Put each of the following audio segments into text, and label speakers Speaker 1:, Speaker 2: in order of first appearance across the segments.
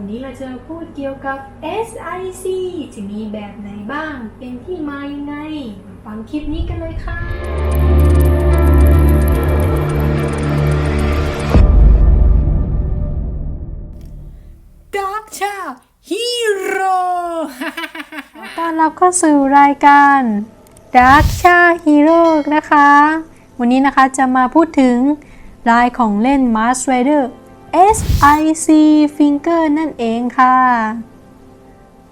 Speaker 1: วันนี้เราจะพูดเกี่ยวกับ SIC จะมีแบบไหนบ้าง เป็นที่มายังไงมาฟังคลิปนี้กันเลยค่ะ
Speaker 2: Dark c h a Hero
Speaker 1: ตอนรับเข้าสู่รายการ Dark c h a Hero นะคะ วันนี้นะคะจะมาพูดถึงลายของเล่น Mars Rider SIC Finger นั่นเองค่ะ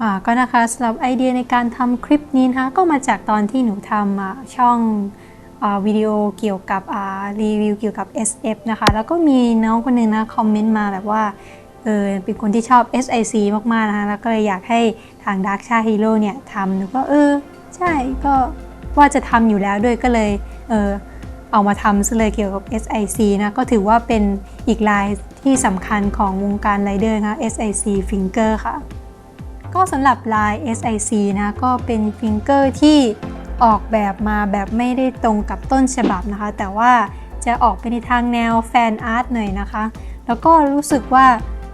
Speaker 1: อ่าก็นะคะสำหรับไอเดียในการทำคลิปนี้นะคะก็มาจากตอนที่หนูทำอ่าช่องอวิดีโอเกี่ยวกับรีวิวเกี่ยวกับ SF นะคะ แล้วก็มีน้องคนหนึ่งนะคอมเมนต์มาแบบว่าเออเป็นคนที่ชอบ SIC มาก ๆ นะคะ แล้วก็เลยอยากให้ทาง Dark c h a Hero เนี่ยทำหนูก็เออ ใช่ก็ว่าจะทำอยู่แล้วด้วยก็เลยเออ เอามาทำซะเลยเกี่ยวกับ SIC นะก็ถือว่าเป็นอีกลายที่สำคัญของวงการไรเดอร์นะคะ SIC Finger ค่ะ ก็สำหรับลาย SIC นะก็เป็นฟิงเกอร์ที่ออกแบบมาแบบไม่ได้ตรงกับต้นฉบับนะคะ แต่ว่าจะออกไปในทางแนวแฟนอาร์ตหน่อยนะคะ แล้วก็รู้สึกว่า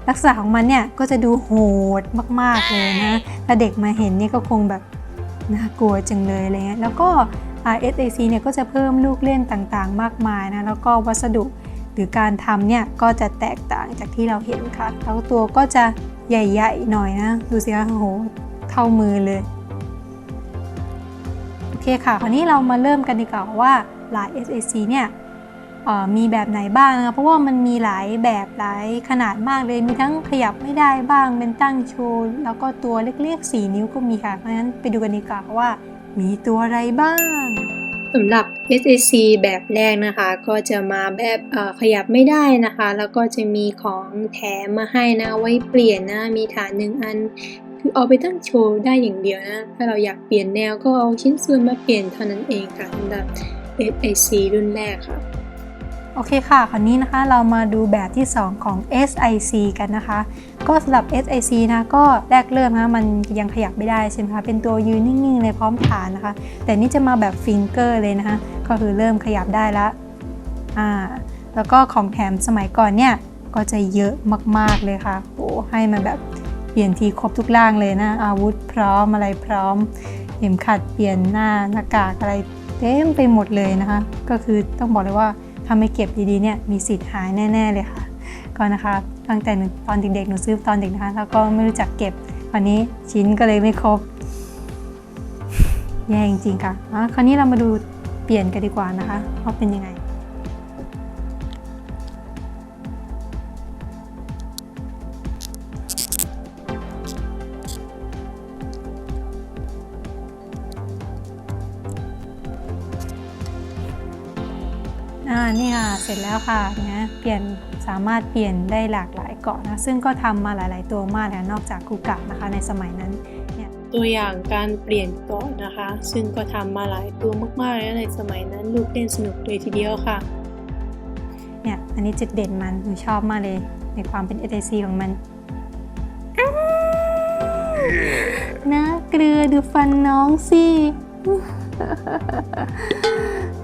Speaker 1: ลักษณะของมันเนี่ยก็จะดูโหดมาก ๆ เลยนะ ถ้าเด็กมาเห็นนี่ก็คงแบบน่ากลัวจังเลยอะไรเงี้ย แล้วก็ SIC เนี่ยก็จะเพิ่มลูกเล่นต่างๆ มากมายนะแล้วก็วัสดุหรือการทำเนี่ยก็จะแตกต่างจากที่เราเห็นค่ะ แล้วตัวก็จะใหญ่ๆหน่อยนะ ดูสิคะโอ้โหเท่ามือเลย โอเคค่ะ คราวนี้เรามาเริ่มกันดีกว่าว่าลาย SAC เนี่ยมีแบบไหนบ้างนะคะเพราะว่ามันมีหลายแบบหลายขนาดมากเลย มีทั้งขยับไม่ได้บ้าง เป็นตั้งโชว์ แล้วก็ตัวเล็กๆ 4 นิ้วก็มีค่ะ เพราะฉะนั้นไปดูกันดีกว่าว่า มีตัวอะไรบ้างสำหรับ SAC แบบแรกนะคะ ก็จะมาแบบขยับไม่ได้นะคะ แล้วก็จะมีของแถมมาให้นะไว้เปลี่ยนนะ มีฐานหนึ่งอัน คือเอาไปตั้งโชว์ได้อย่างเดียวนะ ถ้าเราอยากเปลี่ยนแนวก็เอาชิ้นส่วนมาเปลี่ยนเท่านั้นเองค่ะสำหรับ SAC รุ่นแรกค่ะ โอเคค่ะ คราวนี้นะคะเรามาดูแบบที่ 2 ของ SIC กันนะคะ ก็สำหรับ SIC นะ ก็แรกเริ่มนะมันยังขยับไม่ได้ใช่ไหมคะ เป็นตัวยืนนิ่งๆเลยพร้อมฐานนะคะ แต่นี่จะมาแบบฟิงเกอร์เลยนะคะ ก็คือเริ่มขยับได้แล้วอ่า แล้วก็ของแถมสมัยก่อนเนี่ย ก็จะเยอะมากๆเลยค่ะ โอ้ให้มาแบบเปลี่ยนทีครบทุกล่างเลยนะ อาวุธพร้อมอะไรพร้อม เข็มขัดเปลี่ยนหน้าหน้ากากอะไรเต็มไปหมดเลยนะคะ ก็คือต้องบอกเลยว่าาไม่เก็บดีๆเนี่ยมีสิทธิ์หายแน่ๆเลยค่ะก็นะคะตั้งแต่ตอนเด็กๆหนูซื้อตอนเด็กนะคะแล้วก็ไม่รู้จักเก็บวันนี้ชิ้นก็เลยไม่ครบแย่จริงๆค่ะอะคราวนี้เรามาดูเปลี่ยนกันดีกว่านะคะว่าเป็นยังไง อ่านี่ค่ะเสร็จแล้วค่ะนะเปลี่ยนสามารถเปลี่ยนได้หลากหลายเกาะนะซึ่งก็ทำมาหลาย ๆ ตัวมากแล้วนอกจากคูกะนะคะในสมัยนั้นเนี่ยตัวอย่างการเปลี่ยนเกาะนะคะ ซึ่งก็ทำมาหลายตัวมากๆแล้วในสมัยนั้นลูกเล่นสนุกเลยทีเดียวค่ะเนี่ยอันนี้จุดเด่นมันหนูชอบมากเลยในความเป็น SAC ของมันอ้าวนะเกลือดูฟันน้องสิ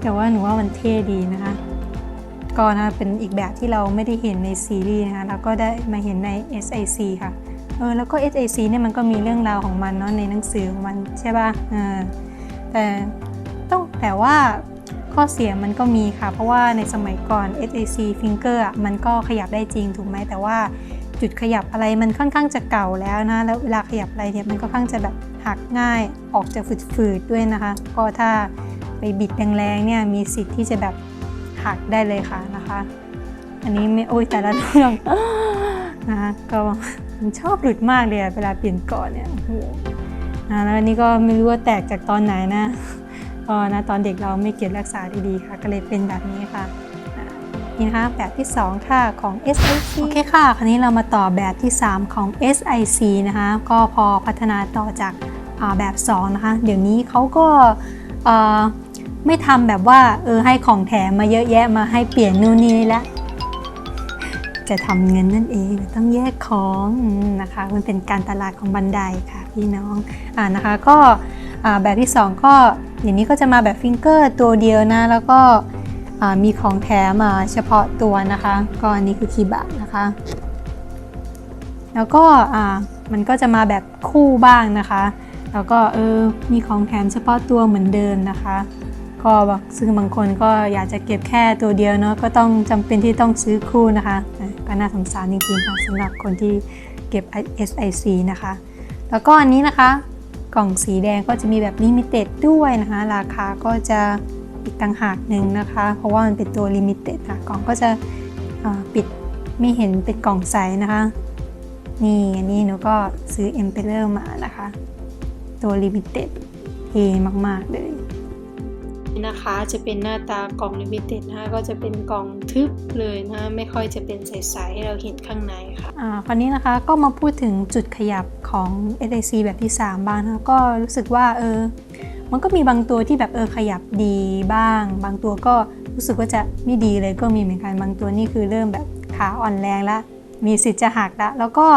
Speaker 1: แต่ว่าหนูว่ามันเท่ดีนะคะ ก็นะเป็นอีกแบบที่เราไม่ได้เห็นในซีรีส์นะคะแล้วก็ได้มาเห็นใน SIC ค่ะเออแล้วก็ SIC เนี่ยมันก็มีเรื่องราวของมันเนาะในหนังสือของมันใช่ป่ะเออแต่ต้องแต่ว่าข้อเสียมันก็มีค่ะ เพราะว่าในสมัยก่อน SIC Finger อะมันก็ขยับได้จริงถูกไหมแต่ว่าจุดขยับอะไรมันค่อนข้างจะเก่าแล้วนะ แล้วเวลาขยับอะไรเนี่ยมันก็ค่อนข้างจะแบบหักง่ายออกจะฝืดๆด้วยนะคะ ก็ถ้า ไปบิดแรงๆเนี่ยมีสิทธิ์ที่จะแบบหักได้เลยค่ะนะคะ อันนี้ไม่โอ้ยแต่ละเรื่องนะคะก็มันชอบหลุดมากเลยอะเวลาเปลี่ยนเกาะเนี่ยโอ้โหนะแล้วอันนี้ก็ไม่รู้ว่าแตกจากตอนไหนนะก็นะตอนเด็กเราไม่เก็บรักษาดีๆค่ะ ก็เลยเป็นแบบนี้ค่ะอะนี่นะคะแบบที่ 2 ค่ะของ SIC โอเคค่ะ คราวนี้เรามาต่อแบบที่ 3 ของ SIC นะคะ ก็พอพัฒนาต่อจากอ่าแบบ 2 นะคะ เดี๋ยวนี้เขาก็เอ่อ ไม่ทำแบบว่าเออให้ของแถมมาเยอะแยะมาให้เปลี่ยนนู่นนี่แล้วจะทำเงินนั่นเองต้องแยกของอนะคะ มันเป็นการตลาดของบันไดค่ะพี่น้องอ่านะคะก็แบบที่ 2 ก็อย่างนี้ก็จะมาแบบฟิงเกอร์ตัวเดียวนะ แล้วก็มีของแถมมาเฉพาะตัวนะคะ ก็อันนี้คือคีบะนะคะ แล้วก็มันก็จะมาแบบคู่บ้างนะคะ แล้วก็เออมีของแถมเฉพาะตัวเหมือนเดิมนะคะ ก็บซึ่งบางคนก็อยากจะเก็บแค่ตัวเดียวเนาะก็ต้องจำเป็นที่ต้องซื้อคู่นะคะ ก็น่าสงสารจริงๆค่ะสำหรับคนที่เก็บ SIC นะคะ แล้วก็อันนี้นะคะกล่องสีแดงก็จะมีแบบลิมิเต็ดด้วยนะคะ ราคาก็จะอีกต่างหากหนึ่งนะคะ เพราะว่ามันเป็นตัวลิมิเต็ดค่ะกล่องก็จะปิดไม่เห็นเป็นกล่องใสนะคะ นี่อันนี้หนูก็ซื้อ e m p e r o r มานะคะ ตัวลิมิเต็ดเทมาก ๆ เลย นี่นะคะจะเป็นหน้าตากล่องลิมิเต็ดนะคะก็จะเป็นกล่องทึบเลยนะไม่ค่อยจะเป็นใสๆให้เราเห็นข้างในค่ะอ่าคราวนี้นะคะก็มาพูดถึงจุดขยับของ SIC แบบที่ 3 บ้างนะคะก็รู้สึกว่าเออมันก็มีบางตัวที่แบบเออขยับดีบ้าง บางตัวก็รู้สึกว่าจะไม่ดีเลยก็มีเหมือนกันบางตัวนี่คือเริ่มแบบขาอ่อนแรงแล้วมีสิทธิ์จะหักล้วแล้วก็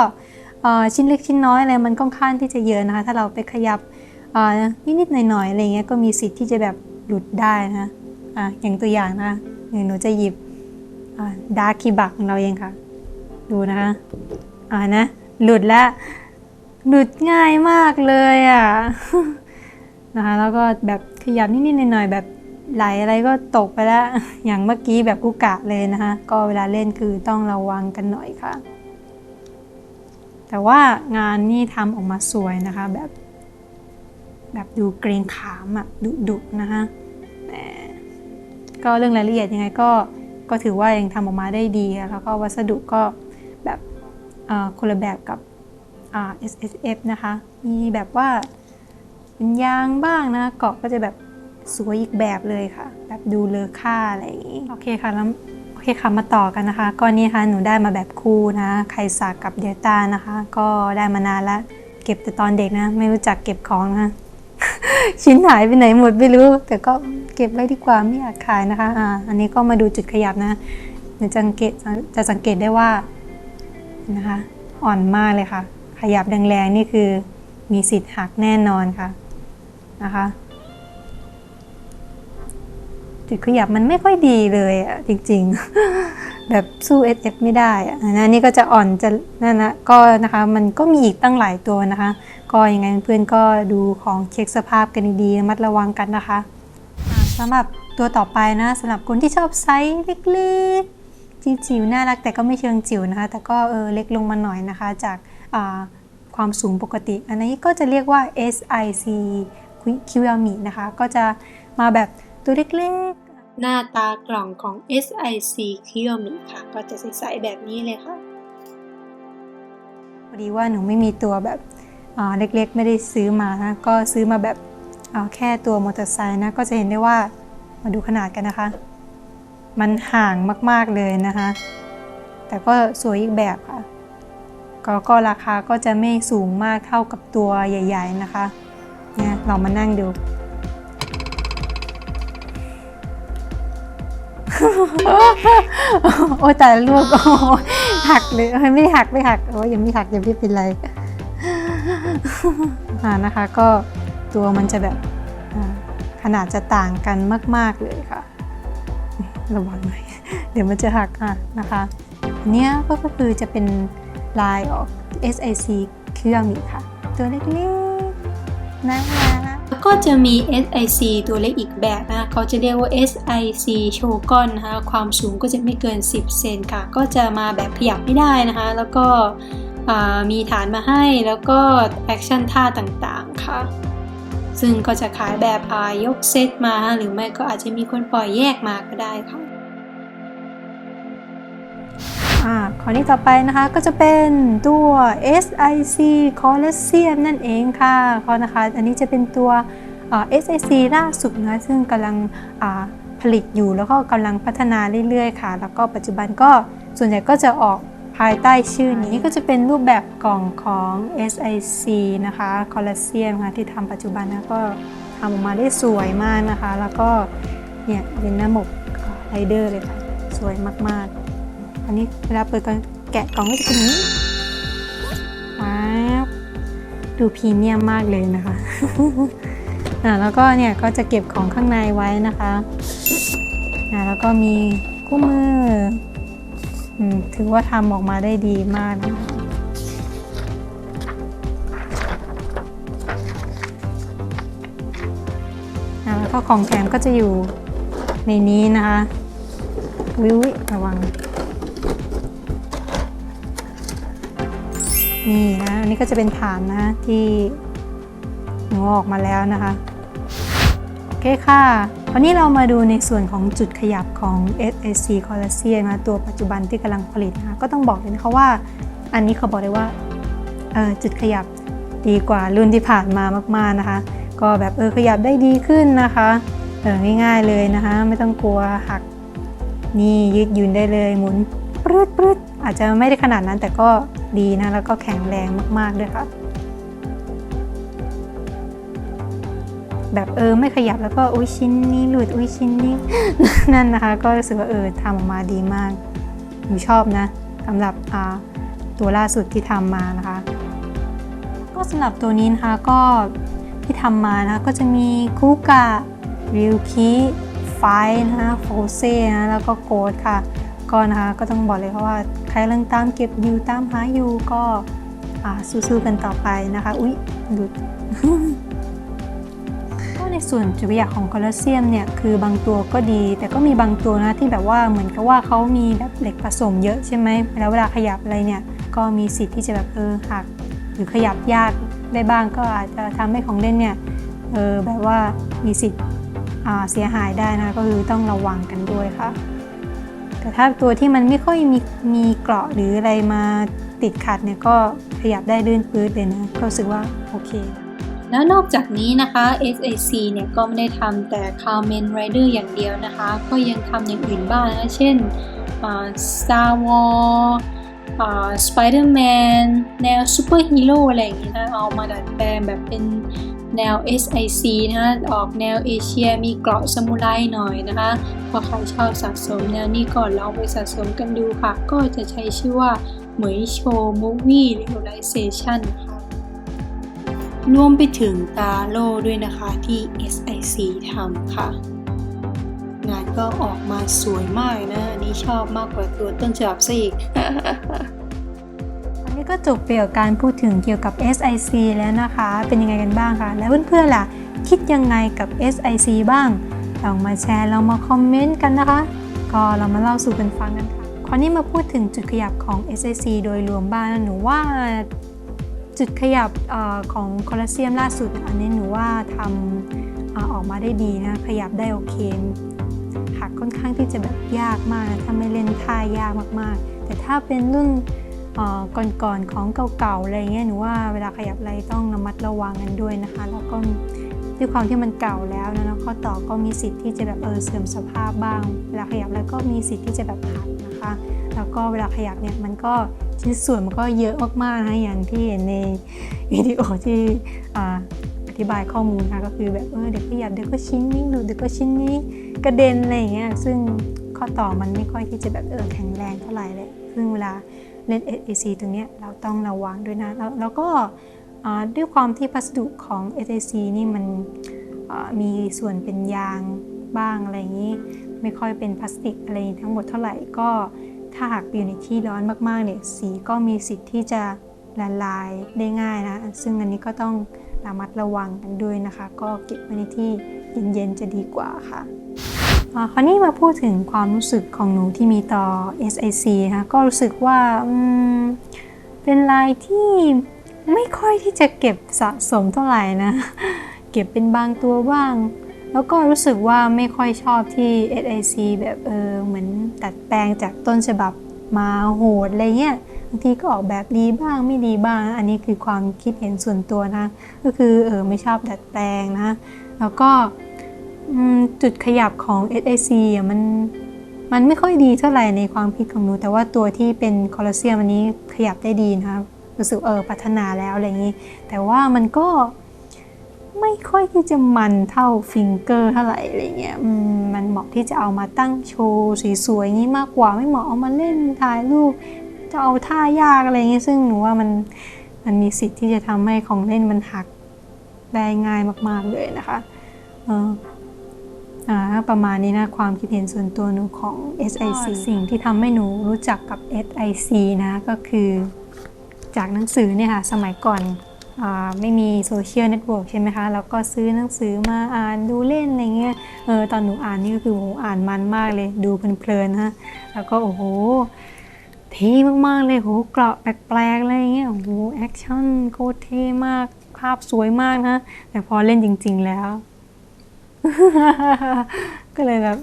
Speaker 1: ชิ้นเล็กชิ้นน้อยอะไรมันค่อนข้างที่จะเยอะนะคะ ถ้าเราไปขยับนิดๆหน่อยๆอะไรเงี้ยก็มีสิทธิ์ที่จะแบบ หลุดได้นะอ่าอย่างตัวอย่างนะหนูจะหยิบดาร์คีบักของเราเองค่ะ ดูนะคะอ่านะหลุดแล้วหลุดง่ายมากเลยอะนะคะแล้วก็แบบขยับนิดๆหน่อยๆแบบไหลอะไรก็ตกไปแล้วอย่างเมื่อกี้แบบกุกะเลยนะคะก็เวลาเล่นคือต้องระวังกันหน่อยค่ะ แต่ว่างานนี่ทำออกมาสวยนะคะแบบ แบบดูเกรงขามอะดุดุนะคะก็เรื่องรายละเอียดยังไงก็ก็ถือว่ายังทำออกมาได้ดีแล้วก็วัสดุก็แบบอ่อคนละแบบกับอ่า S S F นะคะ มีแบบว่าเป็นยางบ้างนะเกาะก็จะแบบสวยอีกแบบเลยค่ะ แบบดูเลอค่าอะไรอย่างนี้ โอเคค่ะแล้วโอเคค่ะมาต่อกันนะคะก็นี่ค่ะหนูได้มาแบบคู่นะไคซากับเดลต้านะคะ ก็ได้มานานแล้วเก็บแต่ตอนเด็กนะ ไม่รู้จักเก็บของนะ ชิ้นหายไปไหนหมดไม่รู้ แต่ก็เก็บไว้ดีกว่าไม่อยากขายนะคะอ่าอันนี้ก็มาดูจุดขยับนะจะสังเกตจะสังเกตได้ว่านะคะอ่อนมากเลยค่ะ ขยับแรงๆนี่คือมีสิทธิ์หักแน่นอนค่ะนะคะจุดขยับมันไม่ค่อยดีเลยอะจริงๆ แบบสู้ SF ไม่ได้อะนะนี่ก็จะอ่อนจะนั่นนะก็นะคะมันก็มีอีกตั้งหลายตัวนะคะ ก็ยังไงเพื่อนๆก็ดูของเช็คสภาพกันดีๆระมัดระวังกันนะคะอ่าสำหรับตัวต่อไปนะสำหรับคนที่ชอบไซส์เล็กๆจิ๋วๆน่ารักแต่ก็ไม่เชิงจิ๋วนะคะ แต่ก็เออเล็กลงมาหน่อยนะคะ จากอ่าความสูงปกติ อันนี้ก็จะเรียกว่า SIC q i a m i นะคะ ก็จะมาแบบตัวเล็กๆ หน้าตากล่องของ SIC q i a m i ค่ะ ก็จะใสๆแบบนี้เลยค่ะพอดีว่าหนูไม่มีตัวแบบอ่า เล็กๆ ไม่ได้ซื้อมานะก็ซื้อมาแบบอ่าแค่ตัวมอเตอร์ไซค์นะก็จะเห็นได้ว่ามาดูขนาดกันนะคะ มันห่างมากๆเลยนะคะ แต่ก็สวยอีกแบบค่ะก็ก็ราคาก็จะไม่สูงมากเท่ากับตัวใหญ่ ๆนะคะเนี่ยเรามานั่งดูโอ้แต่ลูกโอ้หักเลยเอ้ยไม่หักไม่หักโอ้ยยังไม่หักยังไม่เป็นไร อ่านะคะก็ตัวมันจะแบบขนาดจะต่างกันมาก ๆเลยค่ะ ระวังหน่อยเดี๋ยวมันจะหักอะนะคะอันนี้ก็คือจะเป็นลายออก SIC เครื่องนี้ค่ะ ตัวเล็กๆน่ารักแล้วก็จะมี SIC ตัวเล็กอีกแบบนะคะเขาจะเรียกว่า SIC โชกอนนะคะ ความสูงก็จะไม่เกิน 10 เซนค่ะ ก็จะมาแบบขยับไม่ได้นะคะ แล้วก็ มีฐานมาให้แล้วก็แอคชั่นท่าต่างๆค่ะ ซึ่งก็จะขายแบบอายกเซตมาหรือไม่ก็อาจจะมีคนปล่อยแยกมาก็ได้ค่ะข้อนี้ต่อไปนะคะก็จะเป็นตัว SIC Coliseum นั่นเองค่ะข้อนะคะอันนี้จะเป็นตัว SIC ล่าสุดนะซึ่งกำลังผลิตอยู่แล้วก็กำลังพัฒนาเรื่อยๆ ค่ะ แล้วก็ปัจจุบันก็ส่วนใหญ่ก็จะออก ภายใต้ชื่อนี้ก็จะเป็นรูปแบบกล่องของ SIC นะคะ Coliseum ค่ะที่ทำปัจจุบันนะก็ทำออกมาได้สวยมากนะคะ แล้วก็เนี่ยเป็นระบบไรเดอร์เลยค่ะ สวยมากๆ อันนี้เวลาเปิดกล่องแกะกล่องก็จะเป็นนี้ว้าวดูพรีเมียมมากเลยนะคะอ่าแล้วก็เนี่ยก็จะเก็บของข้างในไว้นะคะอ่าแล้วก็มีคู่มือ ถือว่าทำออกมาได้ดีมากนะแล้วก็ของแถมก็จะอยู่ในนี้นะคะวิวระวัง นี่นะอันนี้ก็จะเป็นฐานนะที่งอกมาแล้วนะคะ โอเคค่ะ วันนี้เรามาดูในส่วนของจุดขยับของ SAC c o l o s s e u m นะตัวปัจจุบันที่กำลังผลิตนะคะก็ต้องบอกเลยนะคะว่า อันนี้เขาบอกเลยว่าจุดขยับดีกว่ารุ่นที่ผ่านมามาก ๆนะคะ ก็แบบเออขยับได้ดีขึ้นนะคะเออง่ายๆเลยนะคะ ไม่ต้องกลัวหักนี่ยืดยุ่นได้เลยหมุนปรืดปรืดอาจจะไม่ได้ขนาดนั้นแต่ก็ดีนะแล้วก็แข็งแรงมาก ๆ ด้วยค่ะ แบบเออไม่ขยับแล้วก็อุ้ยชิ้นนี้หลุดอุ้ยชิ้นนี้นั่นนะคะ ก็รู้สึกว่าเออทำออกมาดีมากหนูชอบนะสำหรับตัวล่าสุดที่ทำมานะคะ ก็สำหรับตัวนี้นะคะก็ที่ทำมานะะก็จะมีคูกะริวคิไฟนะคะโฟเซ่นะแล้วก็โกดค่ะก็นะคะก็ต้องบอกเลยค่ะว่าใครกำลังตามเก็บอยู่ตามหาอยู่ก็อ่าสู้ๆกันต่อไปนะคะ อุ๊ยหลุด ส่วนจุดประหยัดของคอลลาเซียมเนี่ยคือบางตัวก็ดี แต่ก็มีบางตัวนะที่แบบว่าเหมือนกับว่าเขามีแบบเหล็กผสมเยอะใช่ไหมแล้วเวลาขยับอะไรเนี่ยก็มีสิทธิ์ที่จะแบบเออหักหรือขยับยากได้บ้างก็อาจจะทำให้ของเล่นเนี่ยเออแบบว่ามีสิทธิ์เสียหายได้นะก็คือต้องระวังกันด้วยค่ะ แต่ถ้าตัวที่มันไม่ค่อยมีมีเกราะหรืออะไรมาติดขัดเนี่ยก็ขยับได้ลื่นปื๊ดเลยนะก็รู้สึกว่าโอเค
Speaker 3: แล้วนอกจากนี้นะคะ SAC เนี่ยก็ไม่ได้ทำแต่ Kamen Rider อย่างเดียวนะคะ ก็ยังทำอย่างอื่นบ้างนะเช่น Star Wars Spider-Man แนวซูเปอร์ฮีโร่อะไรอย่างเงี้ยนะเอามาดัดแปลงแบบเป็นแนว SIC นะคะออกแนวเอเชียมีเกราะซามูไรหน่อยนะคะพอใครชอบสะสมแนวนี้ก่อนลองไปสะสมกันดูค่ะ ก็จะใช้ชื่อว่าเหมยโชว์มูวี่เรียลไลเซชันค่ะ รวมไปถึงตาโลด้วยนะคะที่ SIC ทำค่ะ งานก็ออกมาสวยมากนะ อันนี้ชอบมากกว่าตัวต้นฉบับซะอีก
Speaker 1: วันนี้ก็จบไปกับการพูดถึงเกี่ยวกับ SIC แล้วนะคะ เป็นยังไงกันบ้างคะ แล้วเพื่อนๆล่ะ คิดยังไงกับ SIC บ้าง ลองมาแชร์ ลองมาคอมเมนต์กันนะคะ ก็เรามาเล่าสู่กันฟังกันค่ะ คราวนี้มาพูดถึงจุดขยับของ SIC โดยรวมบ้างหนูว่า จุดขยับอของคอลลาเซียมล่าสุด อันนี้หนูว่าทำอออกมาได้ดีนะ ขยับได้โอเคหักค่อนข้างที่จะแบบยากมากถ้าไม่เล่นท่ายากมากๆ แต่ถ้าเป็นรุ่นก่อนๆของเก่าๆอะไรเงี้ยหนูว่าเวลาขยับอะไรต้องระมัดระวังกันด้วยนะคะ แล้วก็ด้วยความที่มันเก่าแล้วนะแล้วข้อต่อก็มีสิทธิ์ที่จะแบบเออเสื่อมสภาพบ้าง เวลาขยับแล้วก็มีสิทธิ์ที่จะแบบหักนะคะ ก็เวลาขยับเนี่ยมันก็ชิ้นส่วนมันก็เยอะมากๆนะอย่างที่เห็นในวิดีโอที่อธิบายข้อมูลนะคะก็คือแบบเออเดี๋ยวขยับเดี๋ยวก็ชิ้นนี้หลุดเดี๋ยวก็ชิ้นนี้กระเด็นอะไรอย่างเงี้ยซึ่งข้อต่อมันไม่ค่อยที่จะแบบเออแข็งแรงเท่าไหร่เลย ซึ่งเวลาเล่น SAC ตรงเนี้ยเราต้องระวังด้วยนะ แล้วแล้วก็ด้วยความที่พัสดุของ SAC นี่มันมีส่วนเป็นยางบ้างอะไรอย่างนี้ ไม่ค่อยเป็นพลาสติกอะไรทั้งหมดเท่าไหร่ก็ ถ้าหากปอยู่ในที่ร้อนมากๆเนี่ยสีก็มีสิทธิ์ที่จะละลายได้ง่ายนะ ซึ่งอันนี้ก็ต้องระมัดระวังกันด้วยนะคะ ก็เก็บไว้ในที่เย็นๆจะดีกว่าค่ะอ่าคราวนี้มาพูดถึงความรู้สึกของหนูที่มีต่อ SIC นะคะก็รู้สึกว่าเป็นลายที่ไม่ค่อยที่จะเก็บสะสมเท่าไหร่นะ เก็บเป็นบางตัวบ้าง แล้วก็รู้สึกว่าไม่ค่อยชอบที่ SIC แบบเออเหมือนตัดแปลงจากต้นฉบับมาโหดอะไรเงี้ยบางทีก็ออกแบบดีบ้างไม่ดีบ้าง อันนี้คือความคิดเห็นส่วนตัวนะ ก็คือเออไม่ชอบดัดแปลงนะ แล้วก็จุดขยับของ SIC อะมันมันไม่ค่อยดีเท่าไหร่ในความคิดของหนู แต่ว่าตัวที่เป็นคอลลาเซียมอันนี้ขยับได้ดีนะคะรู้สึกเออพัฒนาแล้วอะไรอย่างนี้ แต่ว่ามันก็ ไม่ค่อยที่จะมันเท่าฟิงเกอร์เท่าไหร่อะไรเงี้ยอืมมันเหมาะที่จะเอามาตั้งโชว์สวยๆอย่างนี้มากกว่าไม่เหมาะเอามาเล่นถ่ายรูปจะเอาท่ายากอะไรเงี้ยซึ่งหนูว่ามันมันมีสิทธิ์ที่จะทำให้ของเล่นมันหักได้ง่ายมาก ๆเลยนะคะเอออ่าประมาณนี้นะความคิดเห็นส่วนตัวหนูของ SIC สิ่งที่ทำให้หนูรู้จักกับ SIC นะก็คือจากหนังสือเนี่ยค่ะสมัยก่อนอ่า ไม่มีโซเชียลเน็ตเวิร์กใช่ไหมคะ แล้วก็ซื้อหนังสือมาอ่านดูเล่นอะไรเงี้ย เออตอนหนูอ่านนี่ก็คือโหอ่านมันมากเลย ดูเพลินๆฮะ แล้วก็โอ้โหเท่มากๆเลยโหเกราะแปลกๆอะไรเงี้ยโอ้โหแอคชั่นโคตรเท่มาก ภาพสวยมากนะ แต่พอเล่นจริง ๆแล้ว ก็เลยแบบ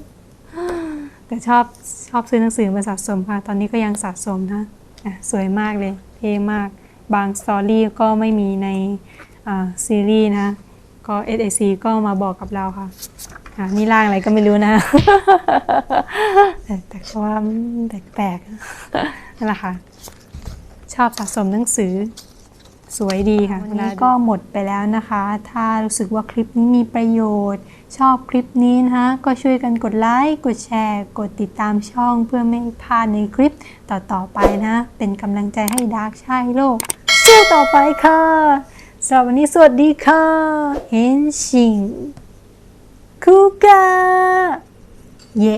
Speaker 1: แต่ชอบชอบซื้อหนังสือมาสะสมค่ะ ตอนนี้ก็ยังสะสมนะอะสวยมากเลย เท่มาก บางสตอรี่ก็ไม่มีในอ่าซีรีส์นะ ก็ SAC ก็มาบอกกับเราค่ะอะนี่ร่างอะไรก็ไม่รู้นะ แต่แต่ก็ว่าแปลกๆนั่นแหละค่ะ ชอบสะสมหนังสือสวยดีค่ะวันนี้ก็หมดไปแล้วนะคะ ถ้ารู้สึกว่าคลิปนี้มีประโยชน์ ชอบคลิปนี้นะคะ ก็ช่วยกันกดไลค์ กดแชร์ กดติดตามช่องเพื่อไม่ให้พลาดในคลิปต่อๆไปนะ เป็นกำลังใจให้ดาร์กชายโลก สู้ต่อไปค่ะสำหรับวันนี้สวัสดีค่ะเห็นชิงคูกาเย้